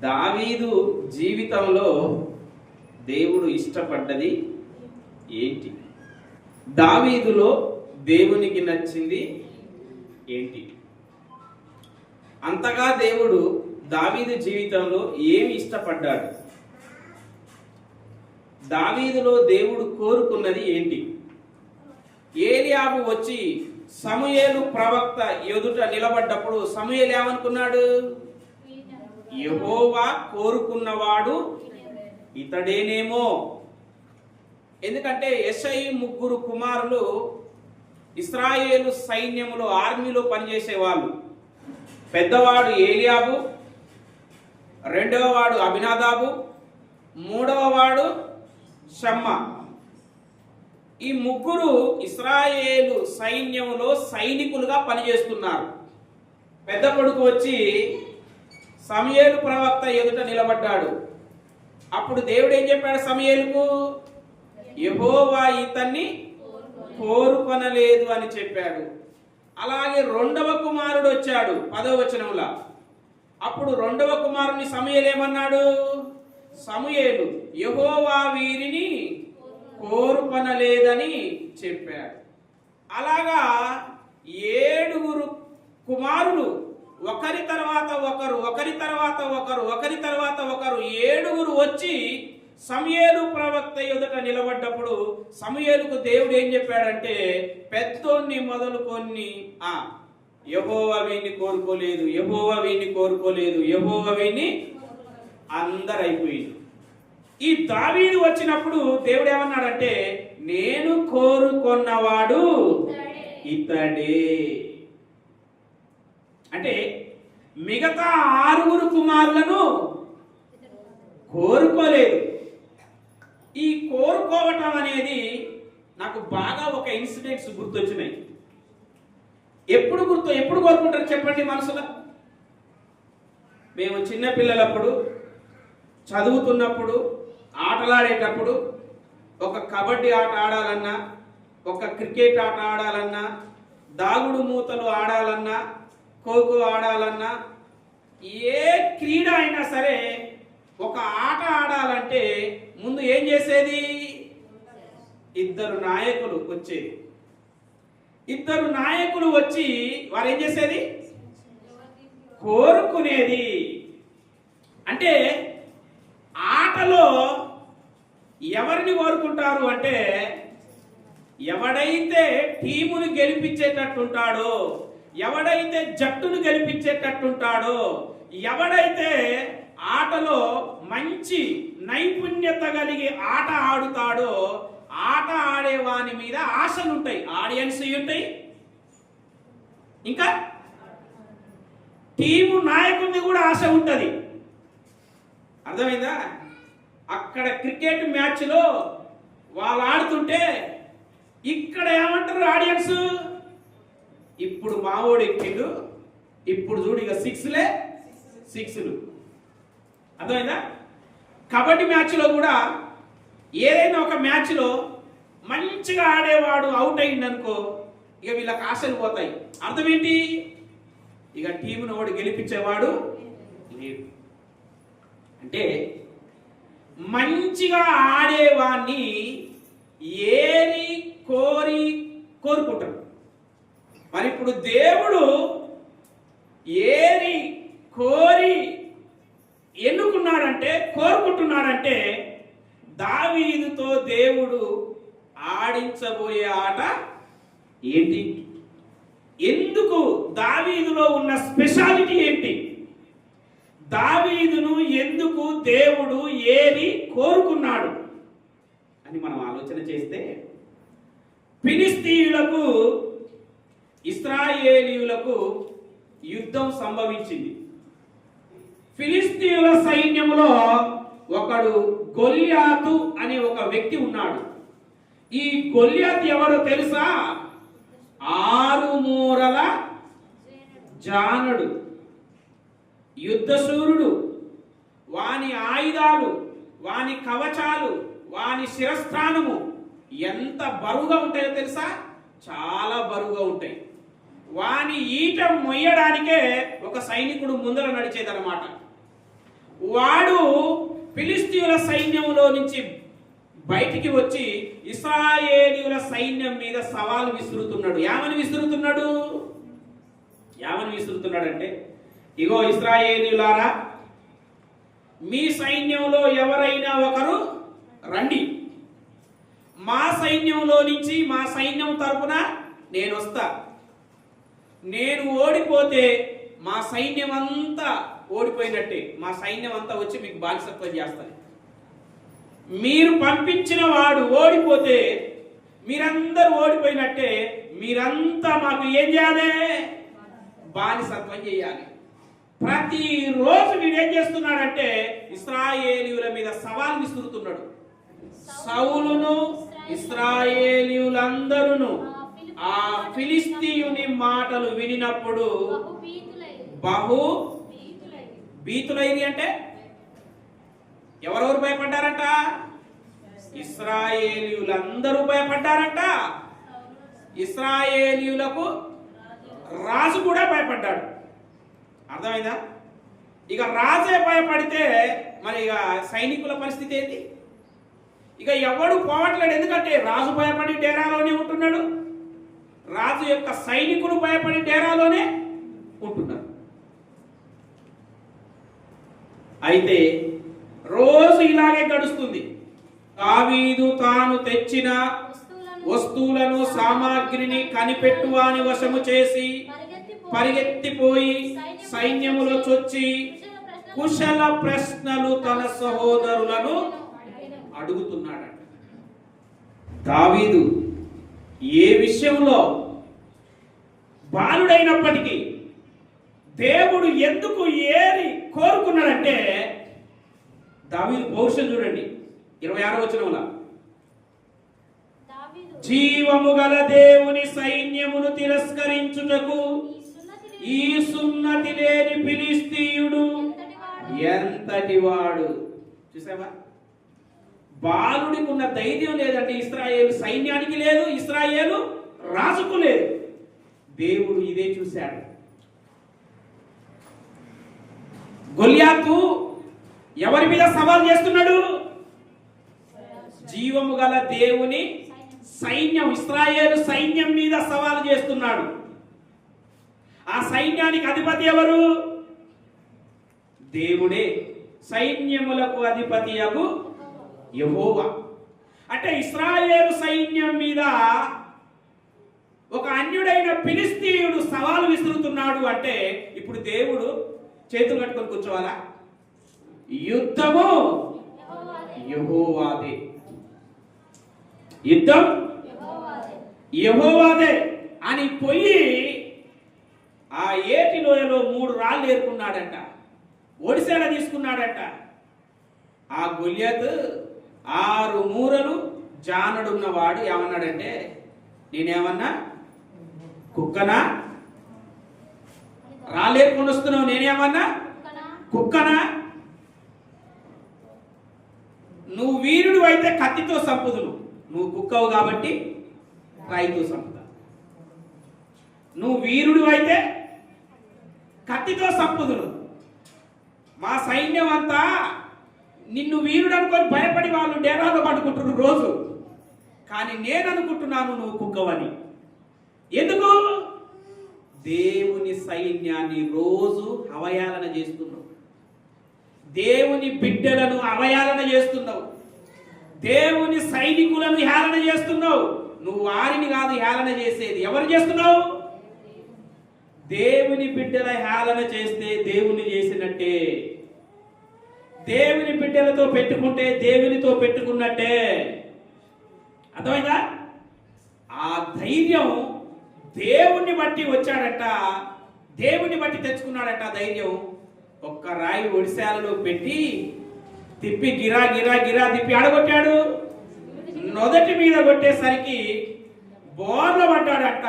దావీదు జీవితంలో దేవుడు ఇష్టపడ్డది ఏంటి? దావీదులో దేవునికి నచ్చింది ఏంటి? అంతగా దేవుడు దావీదు జీవితంలో ఏమి ఇష్టపడ్డాడు? దావీదులో దేవుడు కోరుకున్నది ఏంటి? ఏలియాబు వచ్చి సమూయేలు ప్రవక్త ఎదుట నిలబడ్డప్పుడు సమూయేలు ఏమనుకున్నాడు? యహోవా కోరుకున్నవాడు ఇతడేనేమో. ఎందుకంటే ఎస్ఐ ముగ్గురు కుమారులు ఇస్రాయేలు సైన్యములో ఆర్మీలో పనిచేసేవాళ్ళు. పెద్దవాడు ఏలియాబు రెండవ వాడు అభినాదాబు మూడవ వాడు షమ్మ. ఈ ముగ్గురు ఇస్రాయేలు సైన్యములో సైనికులుగా పనిచేస్తున్నారు. పెద్ద కొడుకు వచ్చి సమయేలు ప్రవక్త ఎదుట నిలబడ్డాడు. అప్పుడు దేవుడు ఏం చెప్పాడు సమయేలుకు? యెహోవా ఇతన్ని కోరుకొనలేదు అని చెప్పాడు. అలాగే రెండవ కుమారుడు వచ్చాడు పదవ వచనంలో. అప్పుడు రెండవ కుమారుని సమయలు ఏమన్నాడు? సమయేలు యెహోవా వీరిని కోరుకొనలేదని చెప్పాడు. అలాగా ఏడుగురు కుమారులు ఒకరి తర్వాత ఒకరు ఒకరి తర్వాత ఒకరు ఒకరి తర్వాత ఒకరు ఏడుగురు వచ్చి సమయేలు ప్రవక్త ఎదుట నిలబడ్డప్పుడు సమయేలుకు దేవుడు ఏం చెప్పాడంటే పెద్దోన్ని మొదలుకొని ఆ యహోవ వీడిని కోరుకోలేదు యహోవ వీడిని కోరుకోలేదు యహోవ వీడిని అందరైపోయింది ఈ దావీదు వచ్చినప్పుడు దేవుడు ఏమన్నాడంటే నేను కోరుకొన్నవాడు ఇతడే. అంటే మిగతా ఆరుగురు కుమారులను కోరుకోలేదు. ఈ కోరుకోవటం అనేది నాకు బాగా ఒక ఇన్సిడెంట్స్ గుర్తొచ్చినాయి. ఎప్పుడు గుర్తు ఎప్పుడు కోరుకుంటారు చెప్పండి మనసులో? మేము చిన్నపిల్లలప్పుడు చదువుతున్నప్పుడు ఆటలాడేటప్పుడు ఒక కబడ్డీ ఆట ఆడాలన్నా ఒక క్రికెట్ ఆట ఆడాలన్నా దాగుడు మూతలు ఆడాలన్నా ఖోఖో ఆడాలన్నా ఏ క్రీడ అయినా సరే ఒక ఆట ఆడాలంటే ముందు ఏం చేసేది? ఇద్దరు నాయకులు వచ్చేది. ఇద్దరు నాయకులు వచ్చి వారు ఏం చేసేది? కోరుకునేది. అంటే ఆటలో ఎవరిని కోరుకుంటారు అంటే ఎవడైతే టీమును గెలిపించేటట్టుంటాడో ఎవడైతే జట్టును గెలిపించేటట్టుంటాడో ఎవడైతే ఆటలో మంచి నైపుణ్యత కలిగి ఆట ఆడుతాడో ఆట ఆడేవాని మీద ఆశలు ఉంటాయి ఆడియన్స్ ఉంటాయి. ఇంకా టీము నాయకుడిని కూడా ఆశ ఉంటుంది. అర్థమైందా? అక్కడ క్రికెట్ మ్యాచ్లో వాళ్ళు ఆడుతుంటే ఇక్కడ ఏమంటారు ఆడియన్స్? ఇప్పుడు మావోడు ఎక్కిండు. ఇప్పుడు చూడు ఇక సిక్స్లే సిక్స్లు అర్థమైందా? కబడ్డీ మ్యాచ్లో కూడా ఏదైనా ఒక మ్యాచ్లో మంచిగా ఆడేవాడు అవుట్ అయిందనుకో ఇక వీళ్ళకి ఆశలు పోతాయి. అర్థం ఏంటి ఇక టీమును వాడు గెలిపించేవాడు లేడు అంటే మంచిగా ఆడేవాణ్ణి ఏరి కోరి కోరుకుంటాడు? మరి ఇప్పుడు దేవుడు ఏరి కోరి ఎన్నుకున్నాడంటే కోరుకుంటున్నాడంటే దావీదుతో దేవుడు ఆడించబోయే ఆట ఏంటి? ఎందుకు దావీదులో ఉన్న స్పెషాలిటీ ఏంటి? దావీదును ఎందుకు దేవుడు ఏరి కోరుకున్నాడు అని మనం ఆలోచన చేస్తే ఫిలిస్తీయులకు ఇస్రాయేలీయులకు యుద్ధం సంభవించింది. ఫిలిస్తీయుల సైన్యంలో ఒకడు గొల్యాతు అనే ఒక వ్యక్తి ఉన్నాడు. ఈ గొల్యాత్ ఎవరో తెలుసా? ఆరు మూరల జానడు యుద్ధశూరుడు వాని ఆయుధాలు వాని కవచాలు వాని శిరస్థానము ఎంత బరువుగా ఉంటాయో తెలుసా? చాలా బరువుగా ఉంటాయి. వాని ఈట మొయ్యడానికే ఒక సైనికుడు ముందర నడిచేదనమాట వాడు ఫిలిస్తీయుల సైన్యంలో నుంచి బయటికి వచ్చి ఇస్రాయేలీయుల సైన్యం మీద సవాలు విసురుతున్నాడు. ఏమని విసురుతున్నాడు? ఏమని విసురుతున్నాడంటే ఇగో ఇస్రాయేలీయులారా మీ సైన్యంలో ఎవరైనా ఒకరు రండి. మా సైన్యంలో నుంచి మా సైన్యం తరపున నేను వస్తా నేను ఓడిపోతే మా సైన్యం అంతా ఓడిపోయినట్టే. మా సైన్యం అంతా వచ్చి మీకు బానిసత్వం చేస్తాను. మీరు పంపించిన వాడు ఓడిపోతే మీరందరూ ఓడిపోయినట్టే మీరంతా మాకు ఏం చేయాలి? బానిసత్వం చేయాలి. ప్రతిరోజు వీడేం చేస్తున్నాడంటే ఇస్రాయేలీయుల మీద సవాల్ విసురుతున్నాడు. సౌలును ఇస్రాయేలీయులందరూ ఆ ఫిలిస్తీయుని మాటలు వినినప్పుడు బహు భీతులైరి అంటే? ఎవరెవరు భయపడ్డారంట? ఇస్రాయేలీయులందరూ భయపడ్డారంట. ఇస్రాయేలీయులకు రాజు కూడా భయపడ్డాడు. అర్థమైందా? ఇక రాజే భయపడితే మరి ఇక సైనికుల పరిస్థితి ఏంటి ఇక ఎవడు పోవట్లేడు ఎందుకంటే రాజు భయపడి డేరాలోనే ఉంటున్నాడు. రాజు యొక్క సైనికులు భయపడి డేరాలోనే ఉంటున్నారు. అయితే రోజు ఇలాగే గడుస్తుంది. దావీదు తాను తెచ్చిన వస్తువులను సామాగ్రిని కనిపెట్టువాని వశము చేసి పరిగెత్తిపోయి సైన్యములో చొచ్చి కుశల ప్రశ్నలు తన సహోదరులను అడుగుతున్నాడట. దావీదు ఏ విషయంలో బాలుడైనప్పటికీ దేవుడు ఎందుకు ఏరి కోరుకున్నాడంటే దావీదు పౌరుషం చూడండి. ఇరవై ఆరో వచనంలో. జీవము గల దేవుని సైన్యమును తిరస్కరించుటకు ఈ సున్నతి లేని ఫిలిస్తీయుడు ఎంతటి వాడు? చూసావా? బాలుడికి ఉన్న ధైర్యం లేదంటే ఇస్రాయేలు సైన్యానికి లేదు ఇస్రాయేలు రాజుకు లేదు. దేవుడు ఇదే చూశాడు. గొల్యాతు ఎవరి మీద సవాల్ చేస్తున్నాడు? జీవము గల దేవుని సైన్యం ఇస్రాయేలు సైన్యం మీద సవాలు చేస్తున్నాడు. ఆ సైన్యానికి అధిపతి ఎవరు? దేవుడే. సైన్యములకు అధిపతి అగు యహోవా. అంటే ఇస్రాయేల్ సైన్యం మీద ఒక అన్యుడైన ఫిలిస్తీయుడు సవాలు విసురుతున్నాడు అంటే ఇప్పుడు దేవుడు చేతులు కట్టుకొని కూర్చోవాలా? యుద్ధము. యహోవాదే. యుద్ధం. యహోవాదే. అని పోయి ఆ ఏటి లోయలో మూడు రాళ్ళు ఏరుకున్నాడంట. ఒడిసేల తీసుకున్నాడంట. ఆ గొల్యత్ ఆరు మూరలు జానడున్నవాడు ఏమన్నాడంటే నేనేమన్నా కుక్కనా? రాలేకుండా వస్తున్నావు నేనేమన్నా కుక్కనా? నువ్వు వీరుడు అయితే కత్తితో సంపుదును. నువ్వు కుక్కవు కాబట్టి రాయితో సంపుతా. నువ్వు వీరుడు అయితే కత్తితో సంపుదును. మా సైన్యం అంతా నిన్ను వీరుడు అనుకొని భయపడి వాళ్ళు డేరాలు పట్టుకుంటున్న రోజు. కానీ నేను అనుకుంటున్నాను నువ్వు కుక్కవని. ఎందుకు? దేవుని సైన్యాన్ని రోజు అవయాలన చేస్తున్నావు. దేవుని బిడ్డలను అవయాలన చేస్తున్నావు. దేవుని సైనికులను హేళన చేస్తున్నావు. నువ్వు వారిని కాదు హేళన చేసేది. ఎవరు చేస్తున్నావు? దేవుని బిడ్డల హేళన చేస్తే దేవుని చేసినట్టే. దేవుని బిడ్డలతో పెట్టుకుంటే దేవునితో పెట్టుకున్నట్టే. అర్థమైందా? ఆ ధైర్యం దేవుణ్ణి బట్టి వచ్చాడట దేవుణ్ణి బట్టి తెచ్చుకున్నాడట ధైర్యం. ఒక్క రాయి ఒడిశాలలో పెట్టి తిప్పి గిరా గిరా గిరా తిప్పి ఆడగొట్టాడు. నొదటి మీద కొట్టేసరికి బోర్ల పడ్డాడట.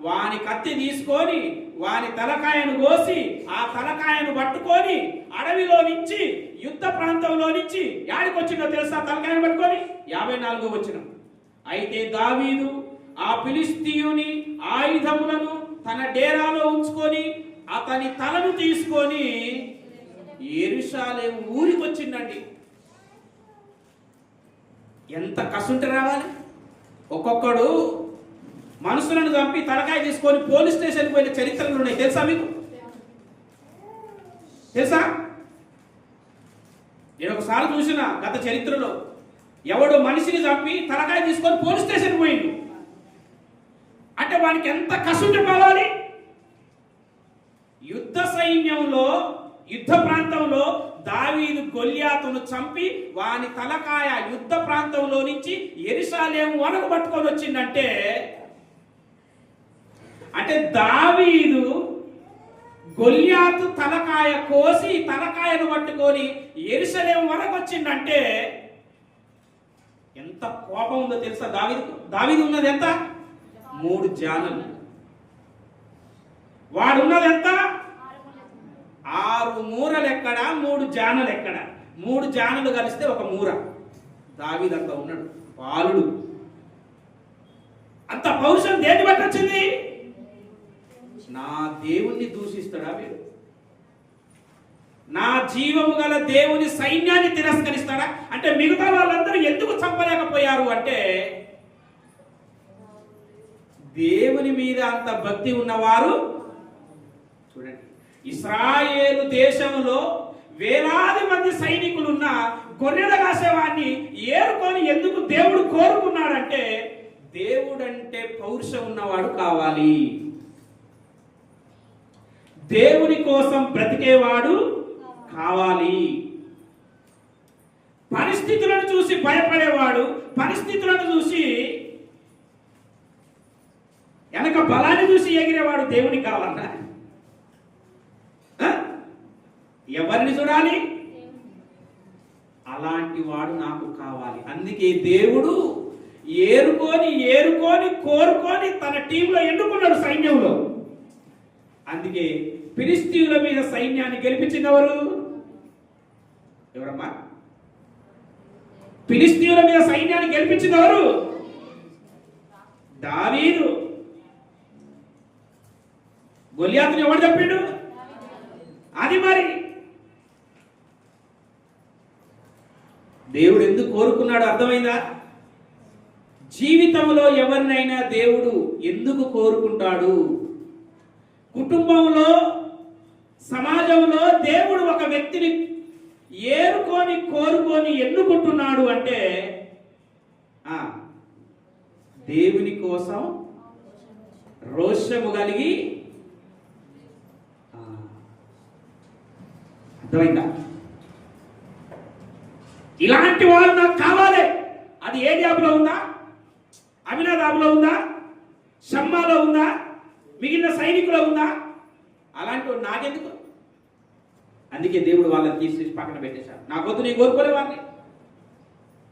వాని కత్తి తీసుకొని వాని తలకాయను కోసి ఆ తలకాయను పట్టుకొని అడవిలో నుంచి యుద్ధ ప్రాంతంలో నుంచి యాడికి వచ్చిందో తెలుసా తలకాయను పట్టుకొని? యాభై నాలుగో వచ్చిన అయితే దావీదు ఆ పిలిస్తీయుని ఆయుధములను తన డేరాలో ఉంచుకొని అతని తలను తీసుకొని ఎరుషాలేం ఊరికి వచ్చిందండి ఎంత కసుంటే రావాలి? ఒక్కొక్కడు మనుషులను చంపి తలకాయ తీసుకొని పోలీస్ స్టేషన్కి పోయిన చరిత్రలు ఉన్నాయి. తెలుసా మీకు? తెలుసా? నేను ఒకసారి చూసిన గత చరిత్రలో ఎవడో మనిషిని చంపి తలకాయ తీసుకొని పోలీస్ స్టేషన్ పోయిండు. అంటే వానికి ఎంత కసుంటే పోవాలి యుద్ధ సైన్యంలో యుద్ధ ప్రాంతంలో దావీదు గొల్యాతును చంపి వాని తలకాయ యుద్ధ ప్రాంతంలో నుంచి ఎరిసాలేము వనకు పట్టుకొని వచ్చిందంటే అంటే దావీదు గొల్యాతు తలకాయ కోసి తలకాయను పట్టుకొని ఎరుసలేం వరకు వచ్చిందంటే ఎంత కోపం ఉందో తెలుసా దావీదు దావీదు ఉన్నది ఎంత? మూడు జానులు. వాడున్నది ఎంత? ఆరు మూరలు ఎక్కడ? మూడు జానలు ఎక్కడ? మూడు జానలు కలిస్తే ఒక మూర. దావీదంతా ఉన్నాడు. బాలుడు అంత పౌరుషం దేని పట్టొచ్చింది వచ్చింది? నా దేవుణ్ణి దూషిస్తాడా వీడు? నా జీవము గల దేవుని సైన్యాన్ని తిరస్కరిస్తాడా? అంటే మిగతా వాళ్ళందరూ ఎందుకు చంపలేకపోయారు అంటే దేవుని మీద అంత భక్తి ఉన్నవారు చూడండి ఇస్రాయేలు దేశంలో వేలాది మంది సైనికులున్న గొర్రెల కాసేవాన్ని ఏరుకొని ఎందుకు దేవుడు కోరుకున్నాడంటే దేవుడంటే పౌరుషం ఉన్నవాడు కావాలి. దేవుని కోసం బ్రతికేవాడు కావాలి. పరిస్థితులను చూసి భయపడేవాడు పరిస్థితులను చూసి వెనక బలాన్ని చూసి ఎగిరేవాడు దేవుని కావాలన్నా ఎవరిని చూడాలి? అలాంటి వాడు నాకు కావాలి. అందుకే దేవుడు ఏరుకొని ఏరుకొని కోరుకొని తన టీంలో ఎన్నుకున్నాడు సైన్యంలో. అందుకే ఫిలిస్తీన్ల మీద సైన్యాన్ని గెలిపించింది ఎవరు ఎవరమ్మా? ఫిలిస్తీన్ల మీద సైన్యాన్ని గెలిపించింది ఎవరు దావీదు. గొలియాతుని ఎవడు చెప్పిండు అది మరి. దేవుడు ఎందుకు కోరుకున్నాడు అర్థమైందా? జీవితంలో ఎవరినైనా దేవుడు ఎందుకు కోరుకుంటాడు? కుటుంబంలో సమాజంలో దేవుడు ఒక వ్యక్తిని ఏరుకొని కోరుకొని ఎన్నుకుంటున్నాడు అంటే ఆ, దేవుని కోసం రోషము కలిగి అర్థమైందా? ఇలాంటి వాళ్ళు నాకు కావాలి. అది ఏ జాబులో ఉందా? అమినాదాబులో ఉందా? షమ్మాలో ఉందా? మిగిలిన సైనికులో ఉందా? అలాంటి వాడు నాకెందుకు? అందుకే దేవుడు వాళ్ళని తీసి పక్కన పెట్టేశాడు. నాకొద్దు నేను కోరుకోలే వారిని.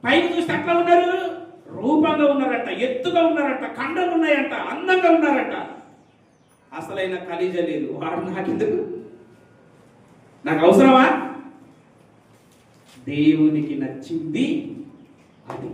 పైకి చూస్తే అట్లా ఉన్నారు. రూపంగా ఉన్నారంట ఎత్తుగా ఉన్నారంట కండలు ఉన్నాయంట అందంగా ఉన్నారంట. అసలైన ఖలీజ లేదు. వాడు నాకెందుకు? నాకు అవసరమా? దేవునికి నచ్చింది అది.